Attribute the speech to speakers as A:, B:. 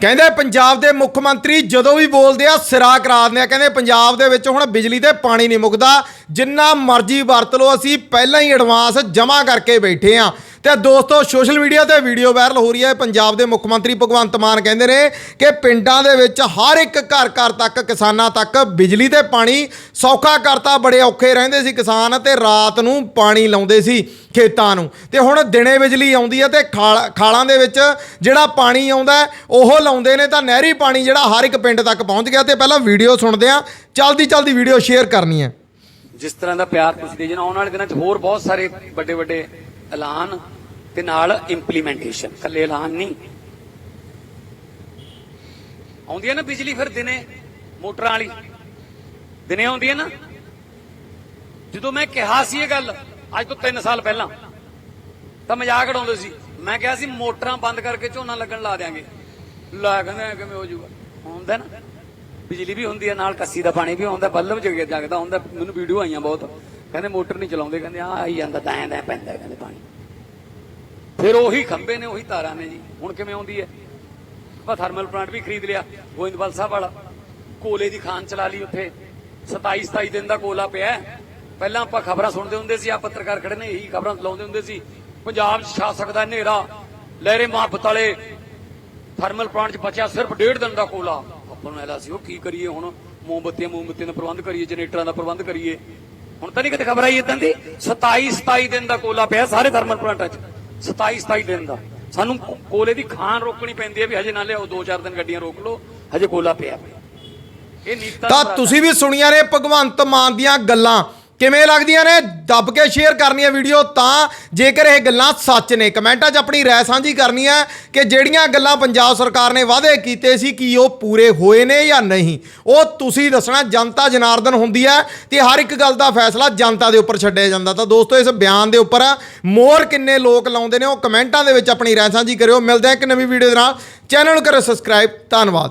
A: ਕਹਿੰਦੇ ਪੰਜਾਬ ਦੇ ਮੁੱਖ ਮੰਤਰੀ ਜਦੋਂ ਵੀ ਬੋਲਦੇ ਆ ਸਿਰਾ ਕਰਾ ਦਿੰਦੇ ਆ। ਕਹਿੰਦੇ ਪੰਜਾਬ ਦੇ ਵਿੱਚ ਹੁਣ ਬਿਜਲੀ ਤੇ ਪਾਣੀ ਨਹੀਂ ਮੁੱਕਦਾ। ਜਿੰਨਾ ਮਰਜ਼ੀ ਵਰਤ ਲਓ, ਅਸੀਂ ਪਹਿਲਾਂ ਹੀ ਐਡਵਾਂਸ ਜਮ੍ਹਾਂ ਕਰਕੇ ਬੈਠੇ ਆ। ਤੇ ਦੋਸਤੋ ਸੋਸ਼ਲ ਮੀਡੀਆ ਤੇ ਵੀਡੀਓ ਵਾਇਰਲ ਹੋ ਰਹੀ ਹੈ। ਪੰਜਾਬ ਦੇ ਮੁੱਖ ਮੰਤਰੀ ਭਗਵੰਤ ਮਾਨ ਕਹਿੰਦੇ ਨੇ ਕਿ ਪਿੰਡਾਂ ਦੇ ਵਿੱਚ ਹਰ ਇੱਕ ਘਰ ਘਰ ਤੱਕ, ਕਿਸਾਨਾਂ ਤੱਕ ਬਿਜਲੀ ਤੇ ਪਾਣੀ ਸੌਖਾ ਕਰਤਾ। ਬੜੇ ਔਖੇ ਰਹਿੰਦੇ ਸੀ ਕਿਸਾਨ ਤੇ ਰਾਤ ਨੂੰ ਪਾਣੀ ਲਾਉਂਦੇ ਸੀ ਖੇਤਾਂ ਨੂੰ। ਤੇ ਹੁਣ ਦਿਨੇ ਬਿਜਲੀ ਆਉਂਦੀ ਹੈ ਤੇ ਖਾਲ- ਖਾਲਾਂ ਦੇ ਵਿੱਚ ਜਿਹੜਾ ਪਾਣੀ ਆਉਂਦਾ ਉਹ ਲਾਉਂਦੇ ਨੇ। ਤਾਂ ਨਹਿਰੀ ਪਾਣੀ ਜਿਹੜਾ ਹਰ ਇੱਕ ਪਿੰਡ ਤੱਕ ਪਹੁੰਚ ਗਿਆ। ਤੇ ਪਹਿਲਾਂ ਵੀਡੀਓ ਸੁਣਦੇ ਆ ਚਲਦੀ ਚਲਦੀ ਵੀਡੀਓ ਸ਼ੇਅਰ ਕਰਨੀ ਹੈ।
B: ਜਿਸ ਤਰ੍ਹਾਂ ਦਾ ਪਿਆਰ ਤੁਸੀਂ ਦੇ ਜਨਾ ਆਉਣ ਵਾਲੇ ਦਿਨਾਂ 'ਚ ਹੋਰ ਬਹੁਤ ਸਾਰੇ ਵੱਡੇ ਵੱਡੇ ਐਲਾਨ ਤੇ ਨਾਲ ਇੰਪਲੀਮੈਂਟੇਸ਼ਨ ਕੱਲੇ ਐਲਾਨ ਨਹੀਂ। ਆਉਂਦੀ ਹੈ ਨਾ ਬਿਜਲੀ ਫਿਰ ਦਿਨੇ, ਮੋਟਰਾਂ ਵਾਲੀ। ਦਿਨੇ ਆਉਂਦੀ ਹੈ ਨਾ। ਜਦੋਂ ਮੈਂ ਕਿਹਾ ਸੀ ਇਹ ਗੱਲ, ਅੱਜ ਤੋਂ 3 ਸਾਲ ਪਹਿਲਾਂ, ਤਾਂ ਮਜ਼ਾਕ ਉਡਾਉਂਦੇ ਸੀ। ਮੈਂ ਕਿਹਾ ਸੀ ਮੋਟਰਾਂ ਬੰਦ ਕਰਕੇ ਝੋਨਾ ਲੱਗਣ ਲਾ ਦਿਆਂਗੇ। ਲਾ ਕਹਿੰਦੇ ਕਿਵੇਂ ਹੋ ਜਾਊਗਾ ਹੁੰਦਾ ਨਾ। ਬਿਜਲੀ ਵੀ ਹੁੰਦੀ ਹੈ, ਨਾਲ ਕੱਸੀ ਦਾ ਪਾਣੀ ਵੀ ਆਉਂਦਾ, ਬੱਲਬ ਜਗ, ਜਗਦਾ ਹੁੰਦਾ। ਮੈਨੂੰ ਵੀਡੀਓ ਆਈਆਂ ਬਹੁਤ। ਕਹਿੰਦੇ ਮੋਟਰ ਨਹੀਂ ਚਲਾਉਂਦੇ, ਕਹਿੰਦੇ ਆ ਆਈ ਜਾਂਦਾ ਤਾਂ ਐਂ ਪੈਂਦਾ, ਕਹਿੰਦੇ ਪਾਣੀ। ਫਿਰ ਉਹੀ ਖੰਭੇ ਨੇ, ਉਹੀ ਤਾਰਾਂ ਨੇ ਜੀ। ਹੁਣ ਕਿਵੇਂ ਆਉਂਦੀ ਹੈ? ਆਪਾਂ ਥਰਮਲ ਪਲਾਂਟ ਵੀ ਖਰੀਦ ਲਿਆ, ਗੋਇੰਦਵਾਲ ਸਾਹਿਬ ਵਾਲਾ। ਕੋਲੇ ਦੀ ਖਾਨ ਚਲਾ ਲਈ ਉੱਥੇ। 27 27 ਦਿਨ ਦਾ ਕੋਲਾ ਪਿਆ। ਪਹਿਲਾਂ ਆਪਾਂ ਖਬਰਾਂ ਸੁਣਦੇ ਹੁੰਦੇ ਸੀ ਆ ਪੱਤਰਕਾਰ ਖੜੇ ਨੇ, ਇਹੀ ਖਬਰਾਂ ਲਾਉਂਦੇ ਹੁੰਦੇ ਸੀ। ਪੰਜਾਬ 'ਚ ਛਾ ਸਕਦਾ ਹਨੇਰਾ। ਲਹਿਰੇ ਮੁਹੱਬਤ ਵਾਲੇ ਥਰਮਲ ਪਲਾਂਟ 'ਚ ਬਚਿਆ ਸਿਰਫ ਡੇਢ ਦਿਨ ਦਾ ਕੋਲਾ। ਆਪਾਂ ਨੂੰ ਐਲਾ ਸੀ, ਉਹ ਕੀ ਕਰੀਏ ਹੁਣ? ਮੋਮਬੱਤੀਆਂ ਮੋਮਬੱਤੀਆਂ ਦਾ ਪ੍ਰਬੰਧ ਕਰੀਏ, ਜਨਰੇਟਰਾਂ ਦਾ ਪ੍ਰਬੰਧ ਕਰੀਏ। ਹੁਣ ਤਾਂ ਨਹੀਂ ਕਿਤੇ ਖਬਰ ਆਈ ਇਦਾਂ ਦੀ? 27 27 ਦਿਨ ਦਾ ਕੋਲਾ ਪਿਆ ਸਾਰੇ ਥਰਮਲ ਪਲਾਂਟਾਂ 'ਚ। 27 27 ਦਿਨ ਦਾ। ਸਾਨੂੰ ਕੋਲੇ ਦੀ ਖਾਨ ਰੋਕਣੀ ਪੈਂਦੀ ਹੈ ਵੀ ਹਜੇ ਨਾ ਲਿਆਓ 2-4 ਦਿਨ ਗੱਡੀਆਂ ਰੋਕ ਲਓ ਹਜੇ ਕੋਲਾ ਪਿਆ। ਪਿਆ ਇਹ ਨੀਤਾ
A: ਤਾਂ ਤੁਸੀਂ ਵੀ ਸੁਣੀਆਂ ਨੇ ਭਗਵੰਤ ਮਾਨ ਦੀਆਂ ਗੱਲਾਂ। ਕਿਵੇਂ ਲੱਗਦੀਆਂ ਨੇ? ਦੱਬ ਕੇ ਸ਼ੇਅਰ ਕਰਨੀਆਂ ਵੀਡੀਓ ਤਾਂ ਜੇਕਰ ਇਹ ਗੱਲਾਂ ਸੱਚ ਨੇ, ਕਮੈਂਟਾਂ 'ਚ ਆਪਣੀ ਰਾਏ ਸਾਂਝੀ ਕਰਨੀ ਹੈ ਕਿ ਜਿਹੜੀਆਂ ਗੱਲਾਂ ਪੰਜਾਬ ਸਰਕਾਰ ਨੇ ਵਾਅਦੇ ਕੀਤੇ ਸੀ, ਕੀ ਉਹ ਪੂਰੇ ਹੋਏ ਨੇ ਜਾਂ ਨਹੀਂ? ਉਹ ਤੁਸੀਂ ਦੱਸਣਾ, ਜਨਤਾ ਜਨਾਰਦਨ ਹੁੰਦੀ ਹੈ ਤੇ ਹਰ ਇੱਕ ਗੱਲ ਦਾ ਫੈਸਲਾ ਜਨਤਾ ਦੇ ਉੱਪਰ ਛੱਡਿਆ ਜਾਂਦਾ। ਤਾਂ ਦੋਸਤੋ, ਇਸ ਬਿਆਨ ਦੇ ਉੱਪਰ ਮੋਰ ਕਿੰਨੇ ਲੋਕ ਲਾਉਂਦੇ ਨੇ, ਉਹ ਕਮੈਂਟਾਂ ਦੇ ਵਿੱਚ ਆਪਣੀ ਰਾਏ ਸਾਂਝੀ ਕਰਿਓ। ਮਿਲਦੇ ਹਾਂ ਇੱਕ ਨਵੀਂ ਵੀਡੀਓ ਦੇ ਨਾਲ। ਚੈਨਲ ਨੂੰ ਕਰੋ ਸਬਸਕ੍ਰਾਈਬ ਧੰਨਵਾਦ।